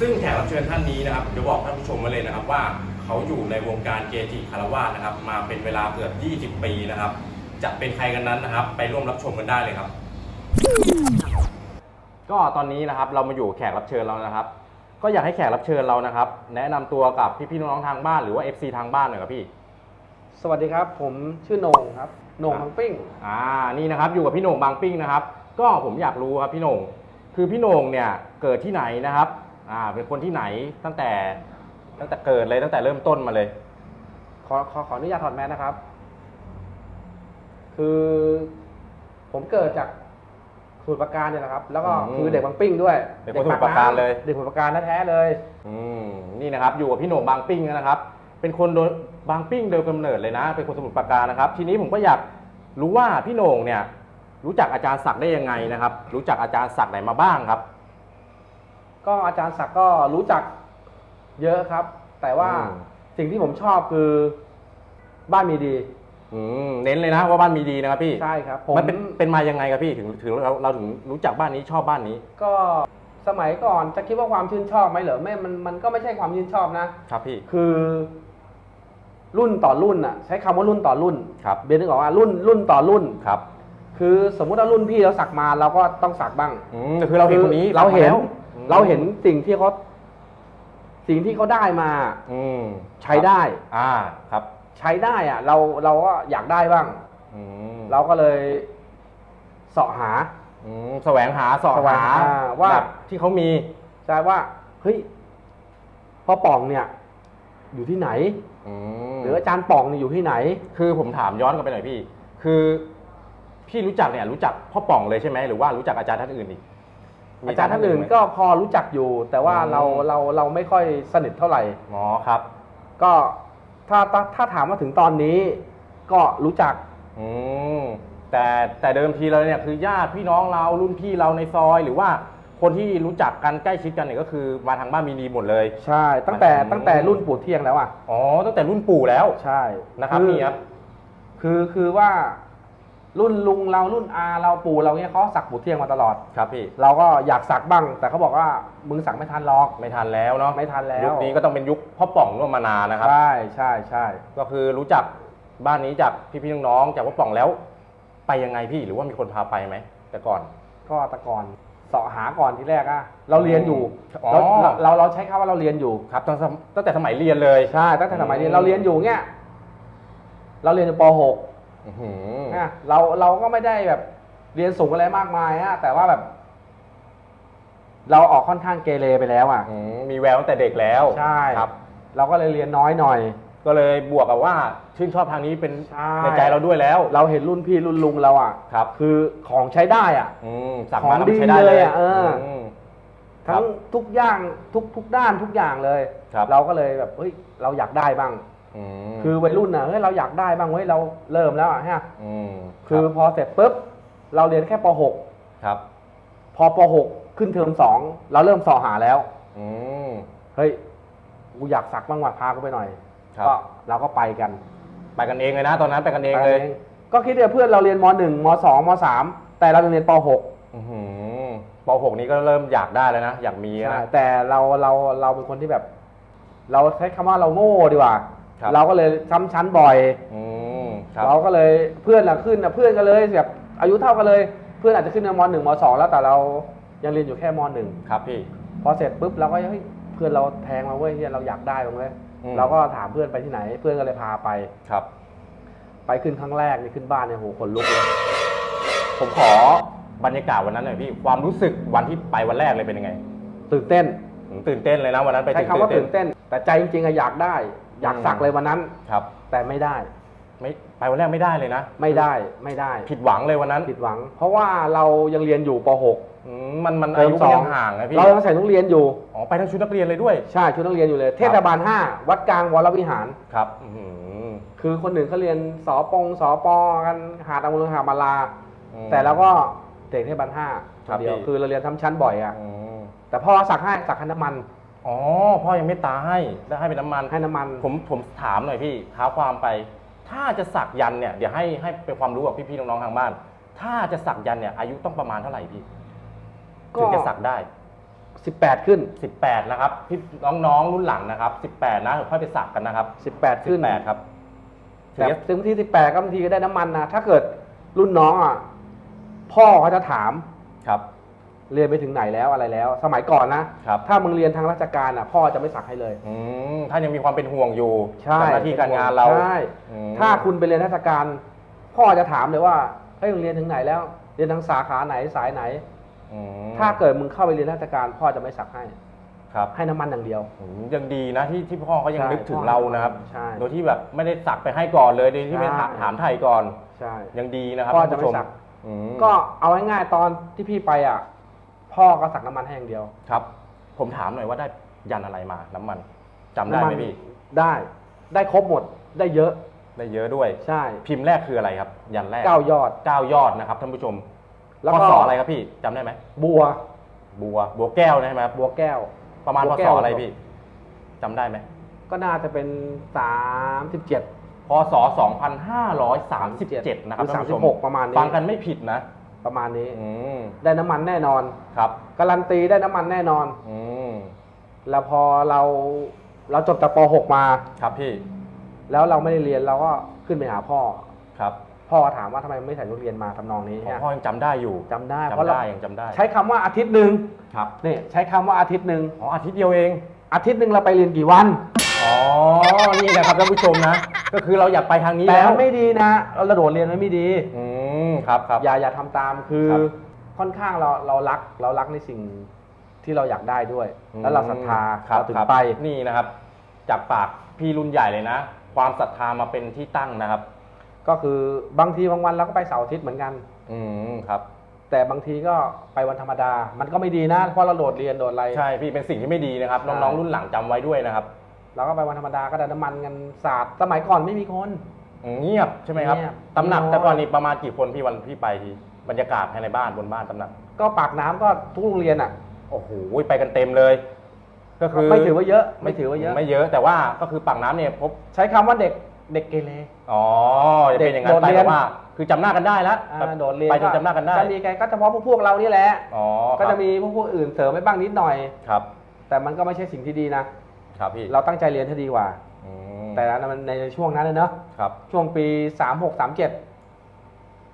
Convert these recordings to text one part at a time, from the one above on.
ซึ่งแขกรับเชิญท่านนี้นะครับผมจะบอกท่านผู้ชมไว้เลยนะครับว่าเขาอยู่ในวงการเกจิคารวาสนะครับ มาเป็นเวลาเกือบ 20 ปีนะครับ จะเป็นใครกันนั้นนะครับ ไปร่วมรับชมกันได้เลยครับ ก็ตอนนี้นะครับเรามาอยู่แขกรับเชิญเรานะครับ ก็อยากให้แขกรับเชิญเรานะครับ แนะนำตัวกับพี่ๆน้องๆทางบ้านหรือว่า FC ทางบ้านหน่อยครับพี่ สวัสดีครับ ผมชื่อโหนงครับโหนงครับทั้งปิ้ง อ่า นี่นะครับอยู่กับพี่โหน่งบางปิ้งนะครับ ก็ผมอยากรู้ครับพี่โหน่ง คือพี่โหน่งเนี่ยเกิดที่ไหนนะครับ อ่า เป็นคนที่ไหนตั้งแต่ตั้งแต่เกิดเลยตั้งแต่เริ่มต้นมาเลย ขอขอขออนุญาตถอดแมสนะครับ คือผมเกิดจากสมุทรปราการเนี่ยนะครับ แล้วก็อืมคือเด็กบางปิ้งด้วยเป็นคนสมุทรปราการเลย เด็กสมุทรปราการแท้ๆเลย อืมนี่นะครับ อยู่กับพี่โหน่งบางปิ้งนะครับ เป็นคนโดยบางปิ้งโดยกำเนิดเลยนะ เป็นคนสมุทรปราการนะครับ ทีนี้ผมก็อยากรู้ว่าพี่โหน่งเนี่ย รู้จักอาจารย์ศักดิ์ได้ยังไงนะครับ รู้จักอาจารย์ศักดิ์ไหนมาบ้างครับ ก็อาจารย์ศักดิ์ก็รู้จักเยอะครับ แต่ว่าอืม สิ่งที่ผมชอบคือบ้านมีดี อืมเน้นเลยนะว่าบ้านมีดีนะครับพี่ใช่ครับผมมันเป็นเป็นมายังไงครับพี่ถึงถึงเราเราถึงรู้จักบ้านนี้ชอบบ้านนี้ก็สมัยก่อนจะคิดว่าความชื่นชอบไหมเหรอไม่มันมันก็ไม่ใช่ความชื่นชอบนะ ครับพี่ คือรุ่นต่อรุ่นอะ ใช้คำว่ารุ่นต่อรุ่นครับ เบนนึกออกว่ารุ่นรุ่นต่อรุ่น ครับคือสมมุติว่ารุ่นพี่เราสักมาเราก็ต้องสักบ้าง อืมคือเราเห็นคนนี้เราเห็นแล้ว เราเห็นสิ่งที่เขาสิ่งที่เขาได้มาอืมใช้ได้ อ่าครับ ใช้ได้อะเราเราก็อยากได้บ้าง อืมเราก็เลยเสาะหาอืมแสวงหาสอแสวงหาหาว่าแบบที่เขามีใช่ว่าเฮ้ยพ่อป่องเนี่ย อยู่ที่ไหน อืมหรืออาจารย์ป่องเนี่ยอยู่ที่ไหน คือผมถามย้อนกลับไปหน่อยพี่ คือ พี่รู้จักเนี่ยรู้จักพ่อป่องเลยใช่ไหมหรือว่ารู้จักอาจารย์ท่านอื่นอีกมี อาจารย์ท่านอื่นไหมก็พอรู้จักอยู่ แต่ว่าอืมเราเราเราไม่ค่อยสนิทเท่าไหร่อ๋อครับ ก็ถ้าถ้าถ้าถามว่าถึงตอนนี้ ก็รู้จักอืมแต่แต่เดิมทีเราเนี่ยคือญาติพี่น้องเรารุ่นพี่เราในซอย หรือว่าคนที่รู้จักกันใกล้ชิดกันเนี่ยก็คือมาทางบ้านมีดีหมดเลย ใช่ ตั้งแต่อืม ตั้งแต่รุ่นปู่เที่ยงแล้วอะอ๋อตั้งแต่รุ่นปู่แล้วใช่นะครับนี่ครับ คือคือว่า รุ่นลุงเรารุ่นอาเราปู่เราเนี่ยเขาสักปู่เที่ยงมาตลอด ครับพี่ เราก็อยากสักบ้าง แต่เขาบอกว่ามึงสักไม่ทันหรอก ไม่ทันแล้วเนาะไม่ทันแล้วยุคนี้ก็ต้องเป็นยุคพ่อป่องร่วมมานานนะครับ ใช่ใช่ใช่ก็คือรู้จักบ้านนี้จากพี่ๆน้องๆจากพ่อป่องแล้ว ไปยังไงพี่หรือว่ามีคนพาไปไหมแต่ก่อน ก็แตะกอนเสาะหาก่อนทีแรกอะเราเรียนอยู่อ๋อ เราเราเราใช้คำว่าเราเรียนอยู่ ครับตั้งแต่ตั้งแต่สมัยเรียนเลย ใช่ตั้งแต่สมัยเรียนอืมเราเรียนอยู่เงี้ยเราเรียนอยู่ป .6 อื้อหือนะเราเราก็ไม่ได้แบบเรียนสูงอะไรมากมายฮะแต่ว่าแบบ เราออกค่อนข้างเกเรไปแล้วอะ อืมมีแววตั้งแต่เด็กแล้วใช่ ครับ เราก็เลยเรียนน้อยหน่อย ก็เลยบวกกับว่าชื่นชอบทางนี้เป็นใช่ ในใจเราด้วยแล้วเราเห็นรุ่นพี่รุ่นลุงเราอะ ครับคือของใช้ได้อะ อืมสั่งของมาแล้วดีไม่ใช้ได้เลยเลยอะเอออื ม ครับทั้งทุกอย่างทุกทุกด้านทุกอย่างเลย ครับ เราก็เลยแบบเฮ้ยเราอยากได้บ้าง อืมคือวัยรุ่นน่ะเฮ้ยเราอยากได้บ้างเฮ้ยเราเริ่มแล้วอะฮะมคือรับพอเสร็จปุ๊บเราเรียนแค่ป .6 ครับพอป .6 ขึ้นเทอมสองเราเริ่มสอหาแล้ว อืม เฮ้ยกูอยากสักบ้างว่ะพากูไปหน่อยครับ ก็เราก็ไปกันไปกันเองเลยนะ ตอนนั้นไปกันเองเลย ไปกันก็คิดว่าเพื่อนเราเรียนม .1 ม .2 ม .3 แต่เราเรียนป .6 อื้อหือป .6 นี้ก็เริ่มอยากได้แล้วนะ อยากมีใช่นะ แต่เราเราเราเป็นคนที่แบบ เราใช้คำว่าเราโง่ดีกว่า ครับ เราก็เลยซ้ำชั้นบ่อย อืมครับ เราก็เลยเพื่อนอะขึ้นอะเพื่อนกันเลยแบบอายุเท่ากันเลย เพื่อนอาจจะขึ้นม .1 ม .2 แล้วแต่เรายังเรียนอยู่แค่ม .1 ครับพี่ พอเสร็จปุ๊บเราก็เฮ้ยเพื่อนเราแทงมาเว้ยเฮียเราอยากได้ตรงเลยอืม เราก็ถามเพื่อนไปที่ไหน เพื่อนก็เลยพาไป ครับ ไปขึ้นครั้งแรกนี่ขึ้นบ้านเนี่ยโหขนลุกเลย ผมขอบรรยากาศวันนั้นหน่อยพี่ ความรู้สึกวันที่ไปวันแรกเลยเป็นยังไงตื่นเต้น ผมตื่นเต้นเลยนะวันนั้นไปใช้ถึงคำว่าตื่ตื่นนเต้น เต้น แต่ใจจริงๆอะอยากได้ อยากอืมสักเลยวันนั้น ครับ แต่ไม่ได้ ไม่ไปวันแรกไม่ได้เลยนะไม่ได้ไม่ได้ผิดหวังเลยวันนั้นผิดหวัง เพราะว่าเรายังเรียนอยู่ปอืมมันมันเทออามยุสมัอนงยังห่างนะ .6 พี่เรายังใส่ทุกเรียนอยู่อ๋อไปทั้งชุดนักเรียนเลยด้วย ใช่ชุดนักเรียนอยู่เลยเทศบาล5วัดกลางวรวิหารครับอื้อหือคือคนหนึ่งเขาเรียนสอปงสอปอกันหาดอมุลหามาลา อืม แต่เราก็เด็กเทศบาลห้าครับเดียวพี่ คือเราเรียนทำชั้นบ่อยอะอืมแต่พ่อสักให้สักคันน้ำมัน อ๋อพ่อยังไม่ตาให้แล้วให้เป็นน้ำมัน ให้น้ำมันผมผมถามหน่อยพี่เท้าความไป ถ้าจะสักยันต์เนี่ยเดี๋ยวให้ให้เป็นความรู้กับพี่ๆน้องๆทางบ้าน ถ้าจะสักยันต์เนี่ยอายุต้องประมาณเท่าไหร่พี่ก็ถึงจะสักได้สิบแปดขึ้น 18 นะครับพี่น้องๆรุ่นหลังนะครับ 18 นะเดี๋ยวค่อยไปสักกันนะครับสิบแปดขึ้น18ครับถึงแต่จะถึงที่สิบแปดก็บางทีก็ได้น้ำมันนะถ้าเกิดรุ่นน้องอะพ่อเขาจะถามครับ เรียนไปถึงไหนแล้วอะไรแล้ว สมัยก่อนนะครับ ถ้ามึงเรียนทางราชการอะพ่อจะไม่สักให้เลย อืมท่านยังมีความเป็นห่วงอยู่ใช่กับหน้าที่การงานเราใช่อืม ถ้าคุณไปเรียนราชการ พ่อจะถามเลยว่าเฮ้ยมึงเรียนถึงไหนแล้ว เรียนทางสาขาไหนสายไหน อืมถ้าเกิดมึงเข้าไปเรียนราชการ พ่อจะไม่สักให้ ครับให้น้ำมันอย่างเดียว อืมยังดีนะที่ที่พ่อเขายังใช่นึกถึงพ่อเรานะครับ ใช่โดยที่แบบไม่ได้สักไปให้ก่อนเลยโดยที่ไม่ใช่ถามถามไทยก่อน ใช่ ยังดีนะครับพ่อท่านจะผู้ไม่ชมสัก อืมก็เอาง่ายๆตอนที่พี่ไปอะ พ่อก็สักน้ำมันให้อย่างเดียว ครับ ผมถามหน่อยว่าได้ยันอะไรมา น้ำมันจำได้ไหมน้ำนพี่ ได้ได้ครบหมดได้เยอะได้เยอะด้วย ใช่พิมพ์แรกคืออะไรครับ ยันแรกเก้ายอด เก้ายอดนะครับท่านผู้ชมแล้วพก็ ศอะไรครับพี่จำได้ไหมบัวบัวบัวแก้วใช่ไหมครับบัวแก้ว ประมาณบัพวแก้ศว อะไรพี่จำได้ไหมก็น่าจะเป็นสามสิบเจ็ดพศ2537 นะครับหรือท่านผู้ชม36ประมาณนี้ ฟังกันไม่ผิดนะ ประมาณนี้ อืมได้น้ำมันแน่นอน ครับการันตีได้น้ำมันแน่นอน อืมแล้วพอเราเราจบจากป .6 มา ครับพี่แล้วเราไม่ได้เรียนเราก็ขึ้นไปหาพ่อ ครับพ่อถามว่าทำไมไม่ใส่ชุดเรียนมาทำนองนี้พ่อเนี่ยพ่อยังจำได้อยู่จำได้เพราะจำเราได้ยังจำได้ใช้คำว่าอาทิตย์หนึ่งครับนี่ใช้คำว่าอาทิตย์หนึ่งอ๋ออาทิตย์เดียวเอง อาทิตย์หนึ่งเราไปเรียนกี่วัน อ๋อ นี่นะครับท่านผู้ชมนะ ก็คือเราอยากไปทางนี้แต่แล้วมันไม่ดีนะเรากระโดดเรียนมันไม่ดี อืม ครับครับ อย่าอย่าทำตามคือครับค่อนข้างเราเรารักเรารักในสิ่งที่เราอยากได้ด้วย อืมแล้วเราศรัทธาครับเราถึงครับไป นี่นะครับ จากปากพี่รุ่นใหญ่เลยนะ ความศรัทธามาเป็นที่ตั้งนะครับ ก็คือบางทีบางวันเราก็ไปเสาร์อาทิตย์เหมือนกัน อืมครับ แต่บางทีก็ไปวันธรรมดา มันก็ไม่ดีนะเพราะเราโดดเรียนโดดอะไร ใช่พี่เป็นสิ่งที่ไม่ดีนะครับใช่น้องๆรุ่นหลังจำไว้ด้วยนะครับ เราก็ไปวันธรรมดาก็ได้น้ำมันกันสาดสมัยก่อนไม่มีคนอืม เงียบใช่ไหมครับเงียบตำหนักน้อย แต่ก่อนนี้ประมาณกี่คนพี่วันพี่ไปทีบรรยากาศภายในบ้านบนบ้านตำหนัก ก็ปากน้ำก็ทุกโรงเรียนอะ โอ้โหไปกันเต็มเลย ก็คือไม่ถือว่าเยอะ ไม่ถือว่าเยอะ ไม่เยอะแต่ว่าก็คือปากน้ำเนี่ยพบ ใช้คำว่าเด็กเด็กเกเร อ๋อจะเป็นอย่างนั้นเด็กโดดไปเรียน แต่ว่า คือจำหน้ากันได้แล้วอ่าแบบโดดเรียนไปจนจำหน้ากันได้ก็มีกันก็เฉพาะพวกพวกเรานี่แหละ อ๋อก็จะมีพวกพวกอื่นเสริมไปบ้างนิดหน่อย ครับแต่มันก็ไม่ใช่สิ่งที่ดีนะ ครับพี่เราตั้งใจเรียนให้ดีกว่า อืม แต่นั้นมันในช่วงนั้นเลยเนาะครับช่วงปีสามหกสามเจ็ด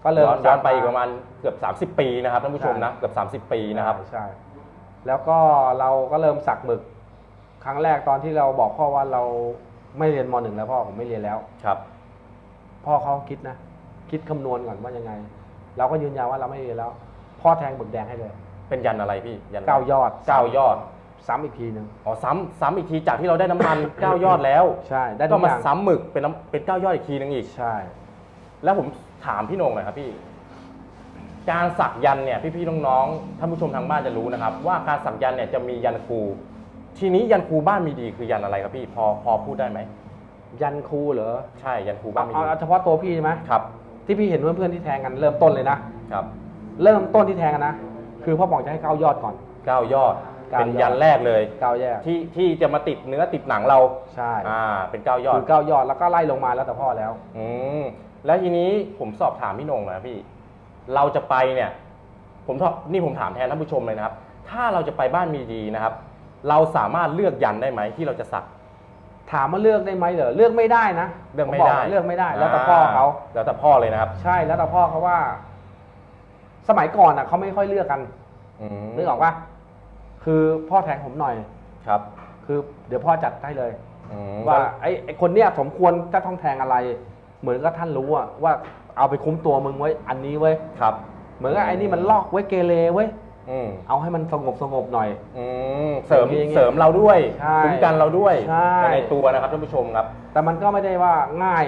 ก็เริ่มย้อนย้อนไปอีกประมาณเกือบ 30 ปีนะครับท่านผู้ชมนะใช่เกือบ30 ปีนะครับใช่ใช่ แล้วก็เราก็เริ่มสักหมึก ครั้งแรกตอนที่เราบอกพ่อว่าเราไม่เรียนมหนึ่งแล้วพ่อผมไม่เรียนแล้ว ครับ พ่อเขาคิดนะ คิดคำนวณก่อนว่ายังไง เราก็ยืนยันว่าเราไม่เรียนแล้ว พ่อแทงหมึกแดงให้เลยเป็นยันอะไรพี่ยันเก้ายอดเก้ายอด ซ้ำอีกทีหนึ่งอ๋อซ้ำซ้ำอีกทีจากที่เราได้น้ำมันเก้ายอดแล้วใช่ได้ก็ทุกมาอย่างซ้ำหมึกเป็นน้ำเป็นเก้ายอดอีกทีนึงอีก ใช่ แล้วผมถามพี่โหนงหน่อยครับพี่ การสักยันต์เนี่ยพี่ๆน้องๆท่านผู้ชมทางบ้านจะรู้นะครับ ว่าการสักยันต์เนี่ยจะมียันครู ทีนี้ยันครูบ้านมีดีคือยันอะไรครับพี่ พอพอพูดได้ไหมยันครูเหรอใช่ยันครูบ้าเอานมีเอาดีเอาเฉพาะตัวพี่ใช่ไหมครับที่พี่เห็นเพื่อนๆที่แทงกันเริ่มต้นเลยนะ ครับเริ่มต้นที่แทงกันนะ คือพ่อบอกจะให้เก้ายอดก่อน เก้ายอดเก้ายอดเป็นยันแรกเลย เก้าแยกที่ที่จะมาติดเนื้อติดหนังเราใช่อ่าเป็นเก้ายอดคือเก้ายอดแล้วก็ไล่ลงมาแล้วแต่พ่อแล้ว อืมแล้วทีนี้ผมสอบถามพี่โหนงหนะพี่ เราจะไปเนี่ย ผมชอบนี่ผมถามแทนท่านผู้ชมเลยนะครับ ถ้าเราจะไปบ้านมีดีนะครับ เราสามารถเลือกยันได้ไหมที่เราจะสัก ถามว่าเลือกได้ไหมเหรอเลือกไม่ได้นะเลือกไม่ผบได้เลือกไม่ได้ แล้วแต่พ่อเขาแล้วแต่พ่อเลยนะครับใช่แล้วแต่พ่อเขาว่า สมัยก่อนอะเขาไม่ค่อยเลือกกันอืมนึกออกปะ คือพ่อแทงผมหน่อย ครับคือเดี๋ยวพ่อจัดให้เลย อืมว่าไอ้ไอ้คนเนี้ยสมควรจะต้องแทงอะไร เหมือนกับท่านรู้อะว่าเอาไปคุ้มตัวมึงไว้อันนี้ไว้ยครับเหมือนกับไอ้นี่มันลอกไว้เกเรไว้ยอืมเอาให้มันสงบสงบหน่อย อืมเสริมอย่างเงี้ยเสริมเราด้วยใช่คุ้มกันเราด้วยใช่ ในตัวนะครับท่านผู้ชมครับ แต่มันก็ไม่ได้ว่าง่าย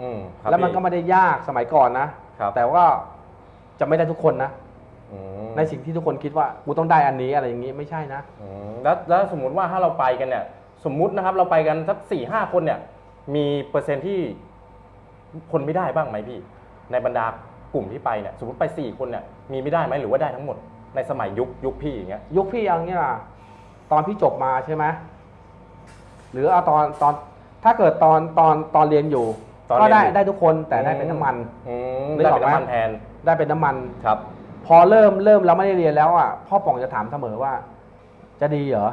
อืมครับแล้วมันก็พี่ ไม่ได้ยากสมัยก่อนนะครับ แต่ว่าจะไม่ได้ทุกคนนะ อืมในสิ่งที่ทุกคนคิดว่ากูต้องได้อันนี้อะไรอย่างนี้ไม่ใช่นะ อืมแล้วแล้วสมมุติว่าถ้าเราไปกันเนี่ย สมมุตินะครับเราไปกันสักสี่ห้าคนเนี่ย มีเปอร์เซ็นต์ที่คนไม่ได้บ้างไหมพี่ ในบรรดากลุ่มที่ไปเนี่ยสมมติไปสี่คนเนี่ยมีไม่ได้ไหมหรือว่าได้ทั้งหมดในสมัยยุคยุคพี่อย่างเงี้ยยุคพี่เอางี้ล่ะตอนพี่จบมาใช่ไหมหรือเอาตอนตอนถ้าเกิดตอนตอนตอนเรียนอยู่ตอนก็เรียนได้อยู่ ได้ทุกคนแต่ได้เป็นน้ำมัน อืมนึกได้ออกเป็นไหม น้ำมันแทนได้เป็นน้ำมัน ครับ พอเริ่มเริ่มแล้วไม่ได้เรียนแล้วอะพ่อป๋องจะถามเสมอว่า จะดีเหรอ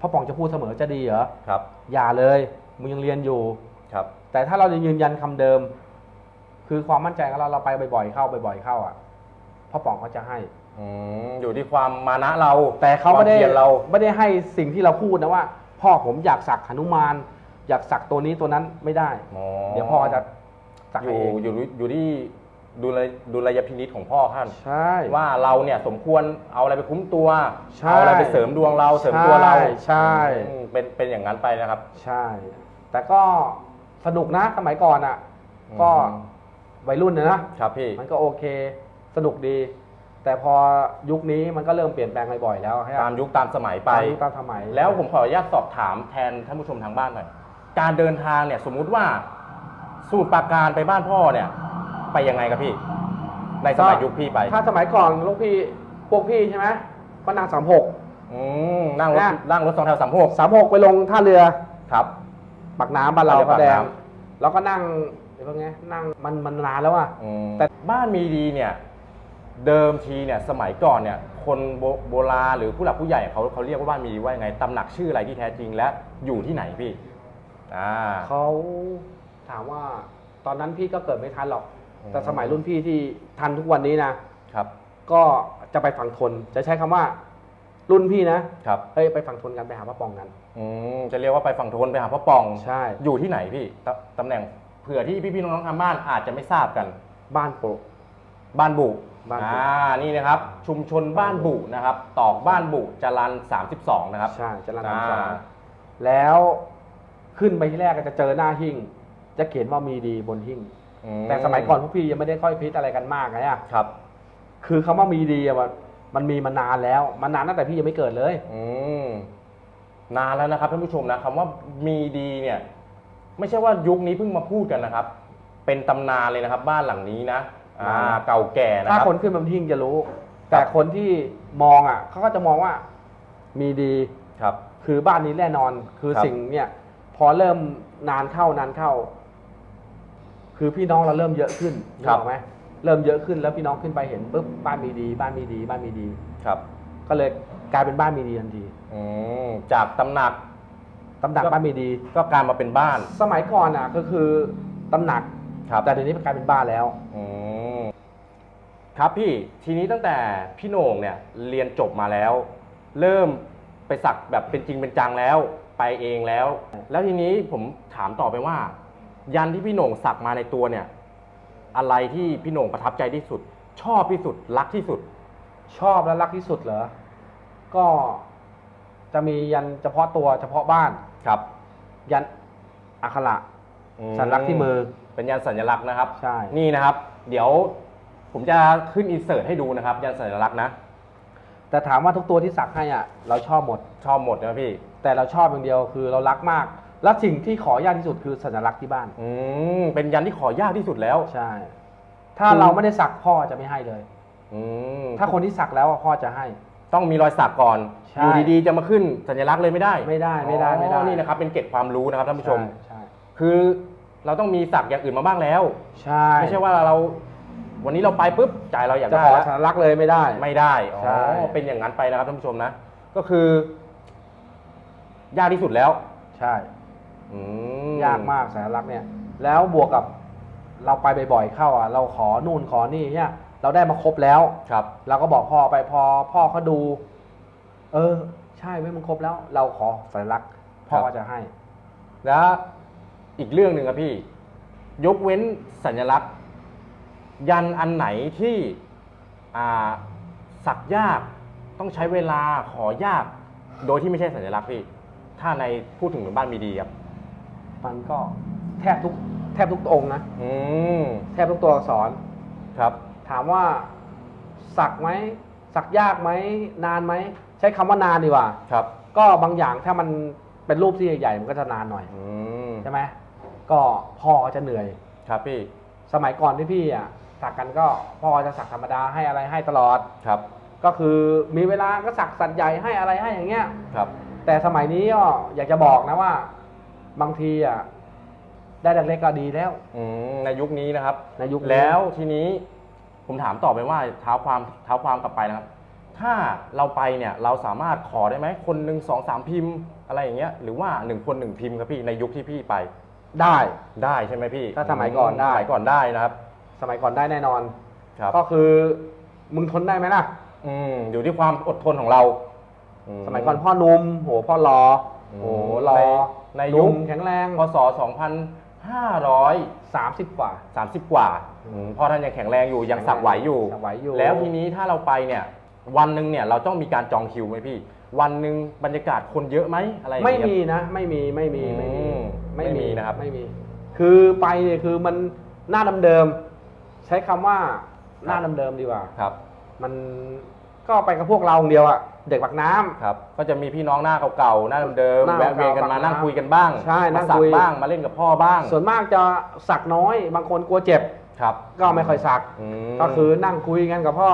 พ่อป๋องจะพูดเสมอจะดีเหรอครับ อย่าเลยมึงยังเรียนอยู่ครับ แต่ถ้าเราจะยืนยันคำเดิม คือความมั่นใจของเราเราไปบ่อยๆเข้าบ่อยๆเข้าอะพ่อป๋องเขาจะให้อืมอยู่ที่ความมานะเรา แต่เขาไม่ได้ควพียรเราไม่ได้ให้สิ่งที่เราพูดนะว่า พ่อผมอยากสักหนุมาน อยากสักตัวนี้ตัวนั้นไม่ได้อ๋อเดี๋ยวพ่อจะสักอให้ยู่เองอยู่อยู่ที่ ดูแลดูแลยพินิษของพ่อท่านใช่ ว่าเราเนี่ยสมควรเอาอะไรไปคุ้มตัวใช่เอาอะไรไปเสริมดวงเราเสริมตัวเราใช่ใช่อืมเป็นเป็นอย่างนั้นไปนะครับ ใช่ แต่ก็สนุกนะสมัยก่อนอะก็อืมวัยรุ่นนะนะ ครับพี่ มันก็โอเค สนุกดี แต่พอยุคนี้มันก็เริ่มเปลี่ยนแปลงบ่อยๆแล้วใช่ไหตามยุคตามสมัยไป ตามยุคตามสมัยแล้วผมขออนุญาตสอบถามแทนท่านผู้ชมทางบ้านหน่อย การเดินทางเนี่ยสมมุติว่าสูตรปราการไปบ้านพ่อเนี่ย ไปยังไงครับพี่ ในสมัยยุคพี่ไปถ้าสมัยก่อนลูกพี่พวกพี่ใช่ไหมก็นั่งสามหก อืมนั่งรถนะ นั่งรถสองแถวสามหกสามหกไปลงท่าเรือครับปักน้ำบ้านเราท่าเรือก็แดปากงน้ แล้วก็นั่งเดี๋ยวไงนั่งมันมันนานแล้วอะ อืมแต่แต่บ้านมีดีเนี่ย เดิมทีเนี่ยสมัยก่อนเนี่ย คนโบโบราณหรือผู้หลักผู้ใหญ่เขาเขาเรียกว่าบ้านมีดีว่ายังไงตำหนักชื่ออะไรที่แท้จริงและอยู่ที่ไหนพี่ อ่า เขาถามว่าตอนนั้นพี่ก็เกิดไม่ทันหรอกอืม แต่สมัยรุ่นพี่ที่ทันทุกวันนี้นะครับ ก็จะไปฝั่งทนจะใช้คำว่า รุ่นพี่นะครับ เฮ้ยไปฝั่งทนกันไปหาพระปองกัน อืมจะเรียกว่าไปฝั่งทนไปหาพ่อปองใช่ อยู่ที่ไหนพี่ตตำแหน่งเผื่อที่พี่ๆน้องๆทางบ้านอาจจะไม่ทราบกัน บ้านโปะบ้านบุบ้านบุ อ่านี่นะครับ ชุมชนบ้านบุนะครับ ตอกบ้านบุจรัน32 นะครับใช่จะรันอ่าสองแล้วขึ้นไปที่แรกก็จะเจอหน้าหิ้งจะเขียนว่ามีดีบนหิ้ง อืแต่สมัยก่อนพวกพี่ยังไม่ได้ค่อยพิจอะไรกันมากนะเนี่ยครับ คือคำว่ามีดีอะมันมันมีมานานแล้ว มานานตั้งแต่พี่ยังไม่เกิดเลย อืมนานแล้วนะครับท่านผู้ชมนะคำว่ามีดีเนี่ย ไม่ใช่ว่ายุคนี้เพิ่งมาพูดกันนะครับ เป็นตำนานเลยนะครับ บ้านหลังนี้นะอ่าอ่าเก่าแก่นะถ้าครับ คนขึ้นบนหิ้งจะรู้ แต่คนที่มองอะเขาก็จะมองว่ามีดี ครับ คือบ้านนี้แน่นอน คือครับ สิ่งเนี่ย พอเริ่มนานเข้านานเข้า คือพี่น้องเราเริ่มเยอะขึ้นนึกออกไหมเริ่มเยอะขึ้นแล้วพี่น้องขึ้นไปเห็นปุ๊บบ้านมีดี บ้านมีดี บ้านมีดี ครับก็เลยกลายเป็นบ้านมีดีทันทีอืมจากตำหนักตำหนักบ้านมีดี ก็กลายมาเป็นบ้านสมัยก่อนอะก็คือตำหนัก ครับแต่เดี๋ยวนี้มันกลายเป็นบ้านแล้ว อืมครับพี่ทีนี้ตั้งแต่พี่โหน่งเนี่ยเรียนจบมาแล้ว เริ่มไปสักแบบเป็นจริงเป็นจังแล้ว ไปเองแล้ว แล้วทีนี้ผมถามต่อไปว่า ยันที่พี่โหน่งสักมาในตัวเนี่ย อะไรที่พี่โหน่งประทับใจที่สุด ชอบที่สุดรักที่สุด ชอบและรักที่สุดเหรอ ก็จะมียันเฉพาะตัวเฉพาะบ้าน ครับยันอักขระอืมสัญลักษณ์ที่มือ เป็นยันสัญลักษณ์นะครับ ใช่ นี่นะครับ เดี๋ยวผมจะขึ้นอินเสิร์ตให้ดูนะครับ ยันสัญลักษณ์นะ แต่ถามว่าทุกตัวที่สักให้อะ เราชอบหมด ชอบหมดนะพี่ แต่เราชอบอย่างเดียวคือเรารักมาก และสิ่งที่ขอยากที่สุดคือสัญลักษณ์ที่บ้าน อืมเป็นยันที่ขอยากที่สุดแล้ว ใช่ ถ้าคือเราไม่ได้สักพ่อจะไม่ให้เลย อืมถ้าคนที่สักแล้วอะพ่อจะให้ ต้องมีรอยสักก่อน ใช่ อยู่ดีๆ จะมาขึ้นสัญลักษณ์เลยไม่ได้ไม่ได้ไม่ได้ไม่ได้อ๋อนี่นะครับเป็นเกร็ดความรู้นะครับท่านผู้ชม ใช่คือเราต้องมีสักอย่างอื่นมาบ้างแล้ว ใช่ไม่ใช่ว่าเรา วันนี้เราไปปุ๊บใจเราอยากจะได้ขอแล้ว สัญลักษณ์เลยไม่ได้ ไม่ได้ อ๋อ ใช่ เป็นอย่างนั้นไปนะครับท่านผู้ชมนะ ก็คือ ยากที่สุดแล้ว ใช่ อืมยากมากสัญลักษณ์เนี่ย แล้วบวกกับเราไปบ่อยๆเข้าอะ เราขอนู่นขอนี่เนี่ยเราได้มาครบแล้ว ครับ เราก็บอกพ่อไปพอพ่อเขาดู เออ ใช่ไม่มันครบแล้ว เราขอสัญลักษณ์พ่อครับ ก็จะให้ แล้วอีกเรื่องหนึ่งครับพี่ ยกเว้นสัญลักษณ์ ยันอันไหนที่อ่าสักยากต้องใช้เวลาขอยาก โดยที่ไม่ใช่สัญลักษณ์พี่ ถ้าในพูดถึงบ้านมีดีครับ มันก็แทบทุกแทบทุกองค์นะอืมแทบทุกตัวอักษร ครับ ถามว่าสักไหมสักยากไหมนานไหมใช้คำว่านานดีกว่า ครับ ก็บางอย่างถ้ามันเป็นรูปที่ใหญ่ๆมันก็จะนานหน่อยอืมใช่ไหมก็พ่อก็จะเหนื่อย ครับพี่ สมัยก่อนที่พี่อะสักกันก็พ่อจะสักธรรมดาให้อะไรให้ตลอด ครับพก็คือมีเวลาก็สักสัตว์ใหญ่ให้อะไรให้อย่างเงี้ย ครับ แต่สมัยนี้ก็อยากจะบอกนะว่า บางทีอะได้เล็กๆก็ดีแล้ว อืมในยุคนี้นะครับ ในยุคนี้ แล้วทีนี้ผมถามต่อไปว่าเท้าความเท้าความกลับไปนะครับ ถ้าเราไปเนี่ยเราสามารถขอได้ไหมคนหนึ่งสองสามพิมพ์อะไรอย่างเงี้ยหรือว่าหนึ่งคนหนึ่งพิมพ์ครับพี่ในยุคที่พี่ไปได้ ได้ใช่ไหมพี่ถ้าสมัยก่อนได้ สมัยก่อนได้นะครับ สมัยก่อนได้แน่นอน ครับก็คือมึงทนได้ไหมล่ะ อืมอยู่ที่ความอดทนของเรา สมัยก่อนพ่อหนุ่มโหพ่อรออืมโหรอในในยุคหนุ่มแข็งแรงพศ 2530สามสิบกว่ากว่าอืมพ่อท่านยังแข็งแรงอยู่ยังสักไหวอยู่ สักไหวอยู่ แล้วทีนี้ถ้าเราไปเนี่ยวันหนึ่งเนี่ยเราต้องมีการจองคิวไหมพี่ วันหนึ่งบรรยากาศคนเยอะไหมอะไรอย่างไม่เงี้ย มีนะไม่มีไม่มีไม่มีอืมไม่มีนะครับ ไม่มี คือไปเนี่ยคือมันหน้าเดิมๆใช้คำว่าหน้าเดิมๆดีกว่า ครับ มันก็ไปกับพวกเราคนเดียวอะ เด็กปากน้ำ ครับ ก็จะมีพี่น้องหน้าเก่าๆ หน้าเดิมหน้าๆแวะเวียนกันมา เก่าๆนั่งคุยกันบ้างใช่นั่มางสัคุกยบ้าง มาเล่นกับพ่อบ้าง ส่วนมากจะสักน้อย บางคนกลัวเจ็บ ครับก็ไม่ค่อยสัก มก็คือนั่งคุยกันกับพ่อ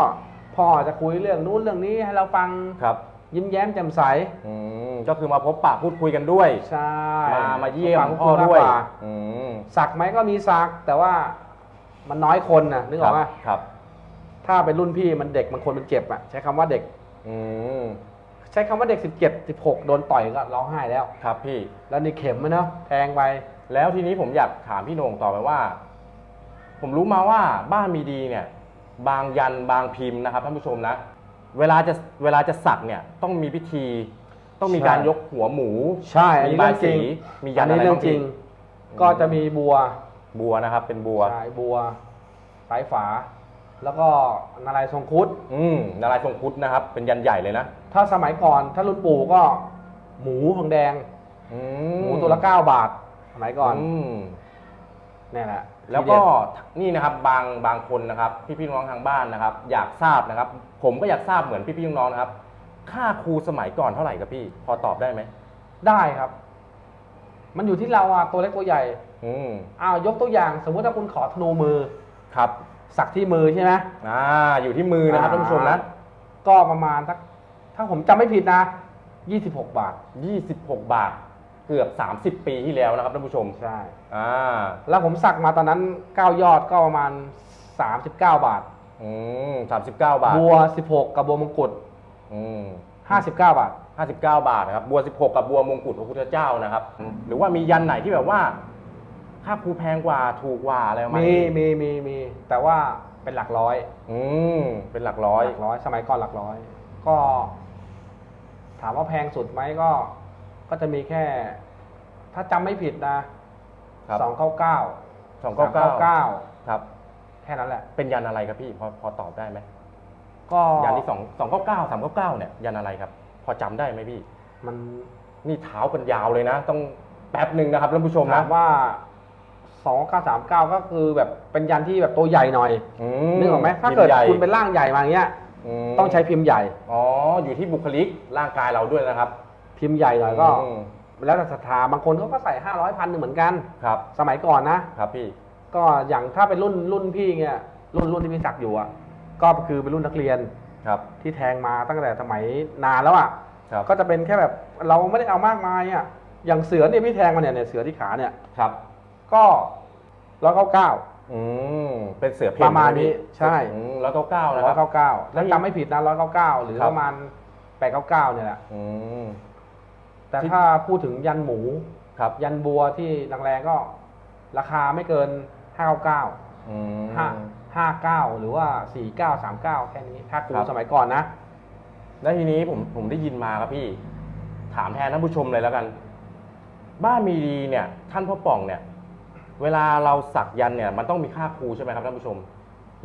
พ่อจะคุยเรื่องนู้นเรื่องนี้ให้เราฟังครับยิ้มแย้มแจ่มใสอืมก็คือมาพบปะพูดคุยกันด้วย ใช่มา มาเยี่ยมฟังพ่อด้วยมากกาอืมสักไหมก็มีสัก แต่ว่ามันน้อยคนนะนึกออกไหมครับถ้าเป็นรุ่นพี่มันเด็กมันคนมันเจ็บอะใช้คำว่าเด็ก อืมใช้คำว่าเด็ก 17 16 โดนต่อยก็ร้องไห้แล้ว ครับพี่ แล้วนี่เข็มมันเนาะแทงไป แล้วทีนี้ผมอยากถามพี่โหน่งต่อไปว่า ผมรู้มาว่าบ้านมีดีเนี่ย บางยันบางพิมพ์นะครับท่านผู้ชมนะเวลาจะเวลาจะสักเนี่ยต้องมีพิธี ต้องมีการใช่ ยกหัวหมูใช่อันมีนี้บาเรื่ยองจริสีงมียันอัอะไรเรื่บ้างจริพี่งก็จะมีบัวบัวนะครับ เป็นบัว สายบัว สายฝา แล้วก็นารายณ์ทรงครุด อืมนารายณ์ทรงครุฑนะครับ เป็นยันใหญ่เลยนะถ้าสมัยก่อนถ้ารุ่นปู่ก็หมูทองแดง อืหมูตัวละ9บาท สมัยก่อนมนี่แหละแล้วก็นี่นะครับบางบางคนนะครับ พี่พี่น้องทางบ้านนะครับ อยากทราบนะครับ ผมก็อยากทราบเหมือนพี่พี่น้องนะครับ ค่าครูสมัยก่อนเท่าไหร่ครับพี่ พอตอบได้ไหมได้ครับ มันอยู่ที่เราอะตัวเล็กตัวใหญ่อืมอ้าวยกตัวอย่าง สมมุติถ้าคุณขอธนูมือ ครับ สักที่มือใช่ไหมอ่าอยู่ที่มือนะครับท่านผู้ชมนะก็ประมาณสักถ้าผมจำไม่ผิดนะ 26 บาท 26 บาท เกือบ 30 ปีที่แล้วนะครับท่านผู้ชมใช่อ่าแล้วผมสักมาตอนนั้น 9 ยอดก็ประมาณ 39 บาทอืม39 บาทบัว 16 กับบัวมงกุฎอืม59 บาท 59 บาทนะครับบัว 16 กับบัวมงกุฎพระพุทธเจ้านะครับ หรือว่ามียันไหนที่แบบว่า ค่าครูแพงกว่าถูกกว่าอะไรประมาณมีนี้มีมีมีแต่ว่าเป็นหลักร้อยอืมเป็นหลักร้อย หลักร้อยสมัยก่อนหลักร้อย ก็ ถามว่าแพงสุดไหมก็ ก็จะมีแค่ ถ้าจำไม่ผิดนะครับ สองเก้าเก้าสองเก้าเก้าเก้าครับ แค่นั้นแหละ เป็นยันอะไรครับพี่พอพอตอบได้ไหมก็ยันที่สองสองเก้าเก้าสามเก้าเก้าเนี่ยยันอะไรครับ พอจำได้ไหมพี่ มันนี่เท้ากันยาวเลยนะ ต้องแป๊บหนึ่งนะครับท่านผู้ชมถานะมว่า สองเก้าสามเก้าก็คือแบบเป็นยันที่แบบตัวใหญ่หน่อยอืนึกออกไหมถ้าเกิดพิมพ์ใหญ่คุณเป็นร่างใหญ่มาอย่างเงี้ยมต้องใช้พิมพ์ใหญ่ อ๋อ อยู่ที่บุคลิกร่างกายเราด้วยนะครับ พิมพ์ใหญ่หน่อยก็อืมแล้วแต่ศรัทธาบางคนเขาก็ใส่ห้าร้อยพันหนึ่งเหมือนกันครับ สมัยก่อนนะครับพี่ ก็อย่างถ้าเป็นรุ่นรุ่นพี่เงี้ยรุ่นรุ่นที่พี่ศักดิ์อยู่อะก็คือเป็นรุ่นนักเรียนครับ ที่แทงมาตั้งแต่สมัยนานแล้วอะครับก็จะเป็นแค่แบบเราไม่ได้เอามากมายอะอย่างเสือเนี่ยพี่แทงมาเนี่ยเนี่ยเสือที่ขาเนี่ยครับ ก็ร้อยเก้าเก้า อืมเป็นเสือเพ่นประมาณนี้ใช่แล้วเก้าเก้านะร้คอรัยบ เก้าเก้าแล้ถ้าวจำไม่ผิดนะร้อยเก้าเก้าหรือครับ ประมาณแปดเก้าเก้าเนี่ยแหละ อืม แต่ที่ ถ้าพูดถึงยันหมู ครับยันบัวที่แรงๆก็ราคาไม่เกินห้าเก้าเก้าอืม ห้าห้าเก้าหรือว่าสี่เก้าสามเก้าแค่นี้ ถ้าครูครับ สมัยก่อนนะ แล้วทีนี้ผมผมได้ยินมาครับพี่ ถามแทนท่านผู้ชมเลยแล้วกัน บ้านมีดีเนี่ย ท่านพ่อป่องเนี่ย เวลาเราสักยันเนี่ยมันต้องมีค่าครูใช่ไหมครับท่านผู้ชม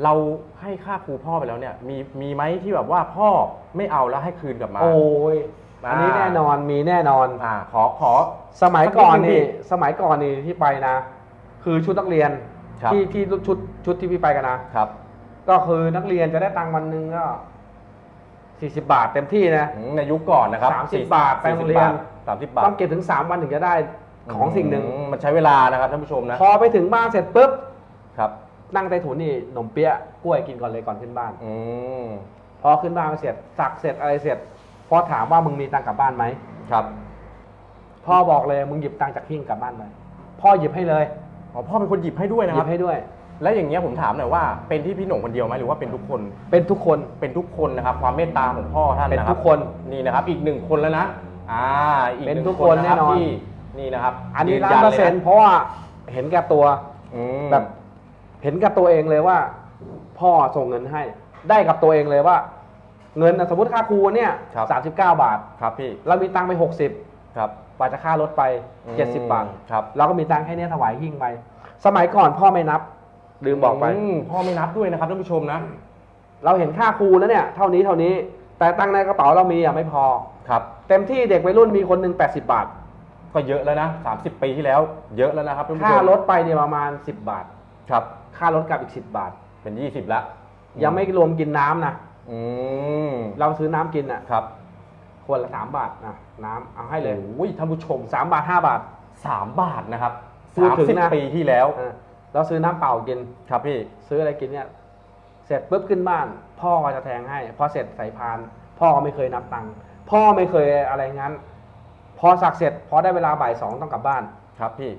เราให้ค่าครูพ่อไปแล้วเนี่ย มีมีไหมที่แบบว่าพ่อไม่เอาแล้วให้คืนกลับมา โอ้ยอ่าอันนี้แน่นอนมีแน่นอน อ่าขอขอ สมัยก่อนสักนิดนึงพี่นี่สมัยก่อนนี่ที่ไปนะ คือชุดนักเรียนครับ ที่ที่ชุดชุดที่พี่ไปกันนะ ครับก็คือนักเรียนจะได้ตังค์วันหนึ่งก็สี่สิบาทเต็มที่นะ อืมในยุคก่อนนะครับ30บาทไปโรงเรียน สามสิบบาท ต้องเก็บถึงสามวันถึงจะได้ ของสิ่งหนึ่งมมันใช้เวลานะครับท่านผู้ชมนะพอไปถึงบ้านเสร็จปุ๊บครับนั่งใต้ถุนนี่ขนมเปี๊ยะกล้วยกินก่อนเลยก่อนขึ้นบ้านอืมพอขึ้นบ้านมาเสร็จสักเสร็จอะไรเสร็จพอถามว่ามึงมีตังค์กลับบ้านไหมครับ พ่อบอกเลยมึงหยิบตังค์จากหิ้งกลับบ้านไปพ่อหยิบให้เลยอ๋อพ่อเป็นคนหยิบให้ด้วยนะหคยิรับบให้ด้วย แล้วอย่างเงี้ยผมถามหน่อยว่าเป็นที่พี่หนุ่มคนเดียวไหมหรือว่าเป็นทุกคนเป็นทุกคนเป็นทุกคนนะครับ ความเมตตาของพ่อท่านเป็นนะครัทุบกคน นี่นะครับ อีกหนึ่งคนแล้วนะอ่าอีกเป็นหงทุกคนแน่นอน ที่ นี่นะครับอันนี้ยืร้านยัเปอร์เซ็นต์ลยะเพราะว่าเห็นแก่ตัวอืมแบบ เห็นกับตัวเองเลยว่า พ่อส่งเงินให้ ได้กับตัวเองเลยว่า เงินน่ะสมมติค่าครูเนี่ยสามสิบเก้าบาท ครับพี่เรามีตังค์ไปหกสิบครับกว่าจะค่ารถไปอืมเจ็ดสิบบาท ครับเราก็มีตังค์แค่เนี้ยถวายหิ้งไป สมัยก่อนพ่อไม่นับ ลืมบอกไป มพ่อไม่นับด้วยนะครับท่านผู้ชมนะ เราเห็นค่าครูแล้วเนี่ย เท่านี้เท่านี้ แต่ตังค์ในกระเป๋าเรามีอะไม่พอ ครับ เต็มที่เด็กวัยรุ่นมีคนหนึ่งแปดสิบาท ก็เยอะแล้วนะ 30 ปีที่แล้ว เยอะแล้วนะครับท่านผู้ชมค่ารถไปเนี่ยประมาณสิบบาท ครับ ค่ารถกลับอีกสิบบาท เป็น 20 ละยังไม่รวมกินน้ำนะ อืมเราซื้อน้ำกินอะครับคนละสามบาทนะน้ำเอาให้เลยโอ้ยท่านผู้ชมสามบาทห้าบาทสามบาทนะครับพูดถึงนะ 30 ปีที่แล้วอะเราซื้อน้ำเปล่ากิน ครับพี่ ซื้ออะไรกินเนี่ย เสร็จปุ๊บขึ้นบ้าน พ่อก็จะแทงให้ พอเสร็จใส่พาน พ่อก็ไม่เคยนับตังค์ พ่อไม่เคยอะไรงั้น พอสักเสร็จพอได้เวลาบ่ายสองต้องกลับบ้าน ครับพี่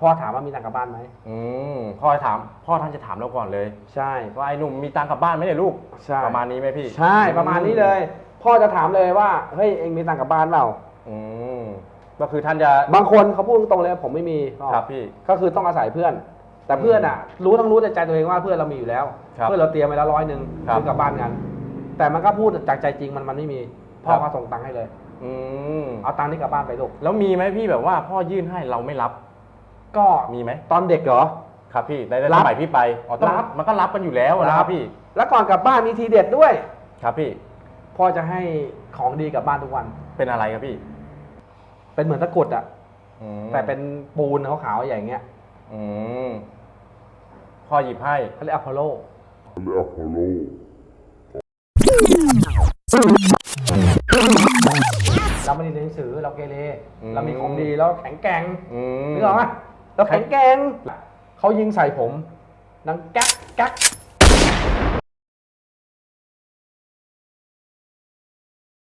พ่อถามว่ามีตังค์กลับบ้านไหม อืมพ่อจะถาม พ่อท่านจะถามเราก่อนเลยใช่ ว่าไอ้หนุ่มมีตังค์กลับบ้านไหมเนี่ยลูก ใช่ ประมาณนี้ไหมพี่ใช่ประมาณนี้เลย พ่อจะถามเลยว่าเฮ้ยเองมีตังค์กลับบ้านเปล่า อืมก็คือท่านจะ บางคนเขาพูดตรงๆเลยผมไม่มีก็ครับพี่ก็คือต้องอาศัยเพื่อน แต่เพื่อนอะ รู้ทั้งรู้ในใจตัวเองว่าเพื่อนเรามีอยู่แล้ว ครับเพื่อนเราเตรียมไว้แล้วร้อยหนึ่งครับซื้อกลับบ้านกัน แต่มันก็พูดจากใจจริงมันมันไม่มีพ่อครัก็บส่งตังค์ให้เลย อืมเอาตังค์นี้กลับบ้านไปลูกแล้วมีไหมพี่แบบว่าพ่อยื่นให้เราไม่รับ ก็มีไหมตอนเด็กเหรอ ครับพี่ในในรัสบมัยพี่ไปอ๋อต้องรับ มันก็รับกันอยู่แล้วนะครับพี่ แล้วก่อนกลับบ้านมีทีเด็ดด้วย ครับพี่ พ่อจะให้ของดีกลับบ้านทุกวัน เป็นอะไรครับพี่ เป็นเหมือนตะกรุดอะอืมแต่เป็นปูนขาวๆอย่างเงี้ยอืมพ่อหยิบให้ เขาเรียกอพอลโล เราไม่ได้เรียนหนังสือเราเกเรอืม เรามีของดีแล้วแข็งแกร่งอืมนึกออกไหมเราแข็งแกร่งเขายิงใส่ผมดังแก๊กแก๊ก